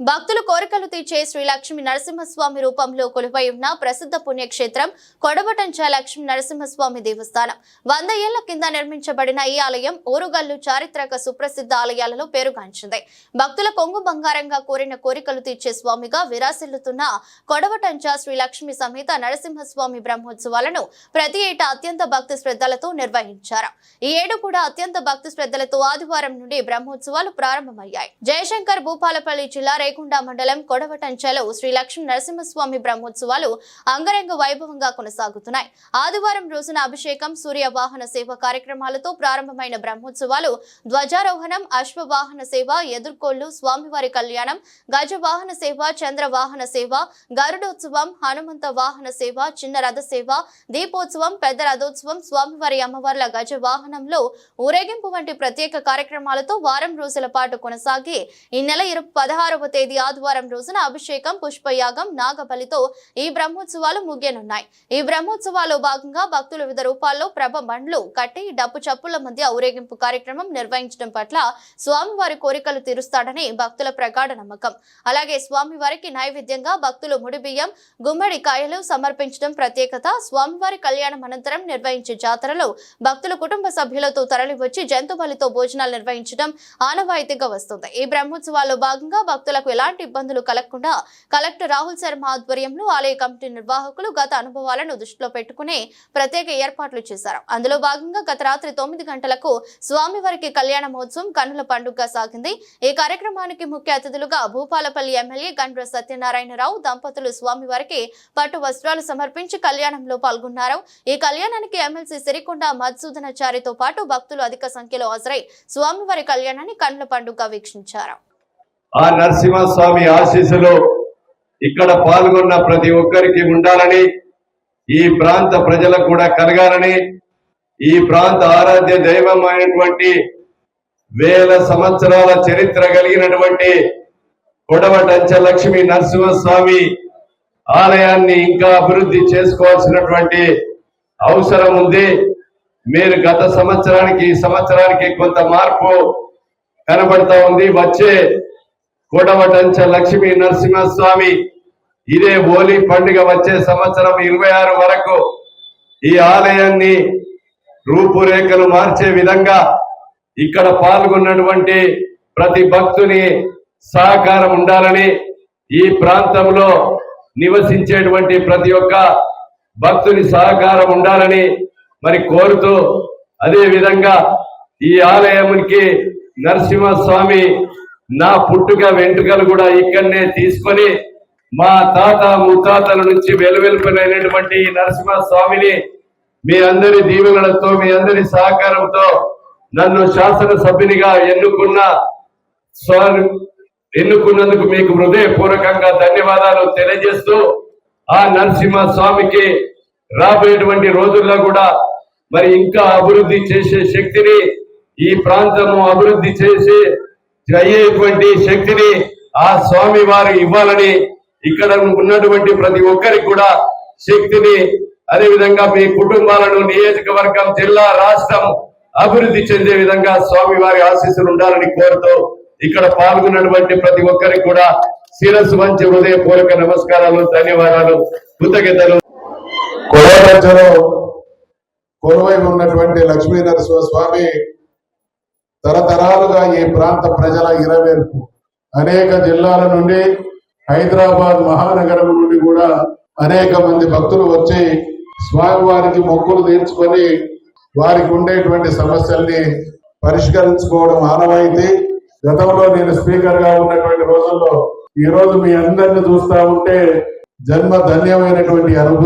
భక్తులు కోరికలు తీర్చే శ్రీ లక్ష్మీ నరసింహస్వామి రూపంలో కొలువై ఉన్న ప్రసిద్ధ పుణ్యక్షేత్రం కొడవటంచ లక్ష్మీ నరసింహస్వామి దేవస్థానం. వంద ఏళ్ళ కింద నిర్మించబడిన ఈ ఆలయం ఊరుగల్లు చారిత్రక సుప్రసిద్ధ ఆలయాలలో పేరుగాంచింది. భక్తుల కొంగు బంగారంగా కోరిన కోరికలు తీర్చే స్వామిగా విరాసిల్లుతున్న కొడవటంచ శ్రీ లక్ష్మి సమేత నరసింహస్వామి బ్రహ్మోత్సవాలను ప్రతి ఏటా అత్యంత భక్తి శ్రద్ధలతో నిర్వహించారు. ఈ ఏడు కూడా అత్యంత భక్తి శ్రద్ధలతో ఆదివారం నుండి బ్రహ్మోత్సవాలు ప్రారంభమయ్యాయి. జయశంకర్ భూపాలపల్లి జిల్లా రేకుండ మండలం కొడవటంచలో శ్రీ లక్ష్మీ నరసింహస్వామి బ్రహ్మోత్సవాలు అంగరంగ వైభవంగా కొనసాగుతున్నాయి. ఆదివారం రోజున అభిషేకం సూర్య వాహన సేవ కార్యక్రమాలతో ప్రారంభమైన బ్రహ్మోత్సవాలు ధ్వజారోహణం అశ్వవాహన సేవ ఎదుర్కోళ్ళు స్వామివారి కళ్యాణం గజ వాహన సేవ చంద్ర వాహన సేవ గరుడోత్సవం హనుమంత వాహన సేవ చిన్న రథ సేవ దీపోత్సవం పెద్ద రథోత్సవం స్వామివారి అమ్మవార్ల గజ వాహనంలో ఊరేగింపు వంటి ప్రత్యేక కార్యక్రమాలతో వారం రోజుల పాటు కొనసాగి ఈ నెల ఇరు పదహారవ తేదీ ఆదివారం రోజున అభిషేకం పుష్పయాగం నాగబలితో ఈ బ్రహ్మోత్సవాలు ముగియనున్నాయి. ఈ బ్రహ్మోత్సవాల్లో భాగంగా భక్తులు వివిధ రూపాల్లో ప్రభ బండ్లు కట్టి డప్పు చప్పుల మధ్య ఊరేగింపు కార్యక్రమం నిర్వహించడం పట్ల స్వామివారి కోరికలు తీరుస్తాడని భక్తుల ప్రగాఢ నమ్మకం. అలాగే స్వామివారికి నైవేద్యంగా భక్తులు ముడిబియ్యం గుమ్మడి కాయలు సమర్పించడం ప్రత్యేకత స్వామివారి కళ్యాణం అనంతరం నిర్వహించే జాతరలో భక్తులు కుటుంబ సభ్యులతో తరలివచ్చి జంతు బలితో భోజనాలు నిర్వహించడం ఆనవాయితీగా వస్తుంది. ఈ బ్రహ్మోత్సవాల్లో భాగంగా భక్తులకు ఎలాంటి ఇబ్బందులు కలగకుండా కలెక్టర్ రాహుల్ శర్మ ఆధ్వర్యంలో ఆలయ కమిటీ నిర్వాహకులు గత అనుభవాలను దృష్టిలో పెట్టుకునే ప్రత్యేక ఏర్పాట్లు చేశారు. అందులో భాగంగా గత రాత్రి తొమ్మిది గంటలకు స్వామివారికి కళ్యాణ మహోత్సవం కన్నుల పండుగ సాగింది. ఈ కార్యక్రమానికి ముఖ్య అతిథులుగా భూపాలపల్లి ఎమ్మెల్యే గండ్ర సత్యనారాయణరావు దంపతులు స్వామివారికి పట్టు వస్త్రాలు సమర్పించి కళ్యాణంలో పాల్గొన్నారు. ఈ కళ్యాణానికి ఎమ్మెల్సీ సిరికొండ మధుసూదనాచారితో పాటు భక్తులు అధిక సంఖ్యలో హాజరై స్వామివారి కళ్యాణాన్ని కన్నుల పండుగ వీక్షించారు. ఆ నరసింహస్వామి ఆశీస్సులు ఇక్కడ పాల్గొన్న ప్రతి ఒక్కరికి ఉండాలని ఈ ప్రాంత ప్రజలకు కూడా కలగాలని ఈ ప్రాంత ఆరాధ్య దైవమైనటువంటి వేల సంవత్సరాల చరిత్ర కలిగినటువంటి కొడవటంచ లక్ష్మీ నరసింహస్వామి ఆలయాన్ని ఇంకా అభివృద్ధి చేసుకోవాల్సినటువంటి అవసరం ఉంది. మీరు గత సంవత్సరానికి ఈ సంవత్సరానికి కొంత మార్పు కనబడతా ఉంది. వచ్చే కూడవటంచ లక్ష్మీ నరసింహస్వామి. ఇదే హోలీ పండుగ వచ్చే సంవత్సరం ఇరవై ఆరు వరకు ఈ ఆలయాన్ని రూపురేఖలు మార్చే విధంగా ఇక్కడ పాల్గొన్నటువంటి ప్రతి భక్తుని సహకారం ఉండాలని ఈ ప్రాంతంలో నివసించేటువంటి ప్రతి ఒక్క భక్తుని సహకారం ఉండాలని మరి కోరుతూ అదే విధంగా ఈ ఆలయానికి నరసింహస్వామి నా పుట్టుక వెంట్రుకలు కూడా ఇక్కడనే తీసుకొని మా తాత ముత్తాతల నుంచి వెలువెలుపునైనటువంటి నరసింహ నరసింహస్వామిని మీ అందరి దీవెనలతో మీ అందరి సహకారంతో నన్ను శాసనసభ్యునిగా ఎన్నుకున్న స్వామి ఎన్నుకున్నందుకు మీకు హృదయపూర్వకంగా ధన్యవాదాలు తెలియజేస్తూ ఆ నరసింహ స్వామికి రాబోయేటువంటి రోజుల్లో కూడా మరి ఇంకా అభివృద్ధి చేసే శక్తిని ఈ ప్రాంతము అభివృద్ధి చేసి అయ్యేటువంటి శక్తిని ఆ స్వామి వారు ఇవ్వాలని ఇక్కడ ఉన్నటువంటి ప్రతి ఒక్కరికి కూడా శక్తిని అదే విధంగా మీ కుటుంబాలను నియోజకవర్గం జిల్లా రాష్ట్రం అభివృద్ధి చెందే విధంగా స్వామి వారి ఆశీస్సులు ఉండాలని కోరుతూ ఇక్కడ పాల్గొన్నటువంటి ప్రతి ఒక్కరికి కూడా శిరస్సు మంచి హృదయపూర్వక నమస్కారాలు ధన్యవాదాలు కృతజ్ఞతలు. మధ్యలో కొలువై ఉన్నటువంటి లక్ష్మీ నరసింహ స్వామి తరతరాలుగా ఈ ప్రాంత ప్రజల ఇరవేర్పు. అనేక జిల్లాల నుండి హైదరాబాద్ మహానగరం నుండి కూడా అనేక మంది భక్తులు వచ్చి స్వామివారికి మొక్కులు తీర్చుకొని వారికి ఉండేటువంటి సమస్యల్ని పరిష్కరించుకోవడం ఆనవాయితీ. గతంలో నేను స్పీకర్గా ఉన్నటువంటి రోజుల్లో ఈ రోజు మీ అందరిని చూస్తా ఉంటే జన్మ ధన్యమైనటువంటి అనుభూతి.